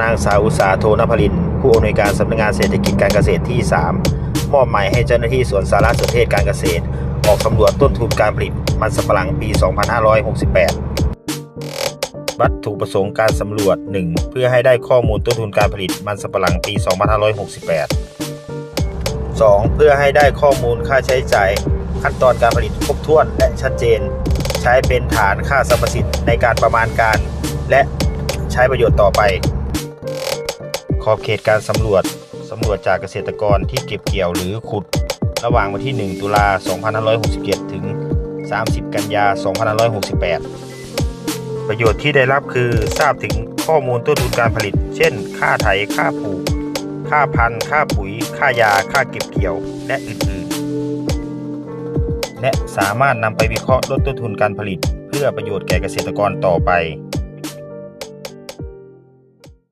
นางสาวอุสาโทนพลิน ผู้อำนวยการสำนักงานเศรษฐกิจการเกษตรที่ 3 มอบหมายให้เจ้าหน้าที่สวนสารสนเทศการเกษตร ออกสำรวจต้นทุนการผลิตมันสำปะหลังปี 2568 วัตถุประสงค์การสำรวจ 1. เพื่อให้ได้ข้อมูลต้นทุนการผลิตมันสำปะหลังปี 2568 2. เพื่อให้ได้ข้อมูลค่าใช้จ่ายขั้นตอนการผลิตครบถ้วนและชัดเจน ใช้เป็นฐานค่าสรรพสิทธิ์ในการประมาณการ และใช้ประโยชน์ต่อไป ขอบเขตการสำรวจสำรวจจากเกษตรกรที่เก็บเกี่ยวหรือขุด ระหว่างวันที่ 1 ตุลา 2567 ถึง 30 กันยา 2568 ประโยชน์ที่ได้รับคือทราบถึงข้อมูลต้นทุนการผลิต เช่น ค่าไถ ค่าปลูก ค่าพันธุ์ ค่าปุ๋ย ค่ายา ค่าเก็บเกี่ยว และอื่นๆ และสามารถนำไปวิเคราะห์ลดต้นทุนการผลิต เพื่อประโยชน์แก่เกษตรกรต่อไป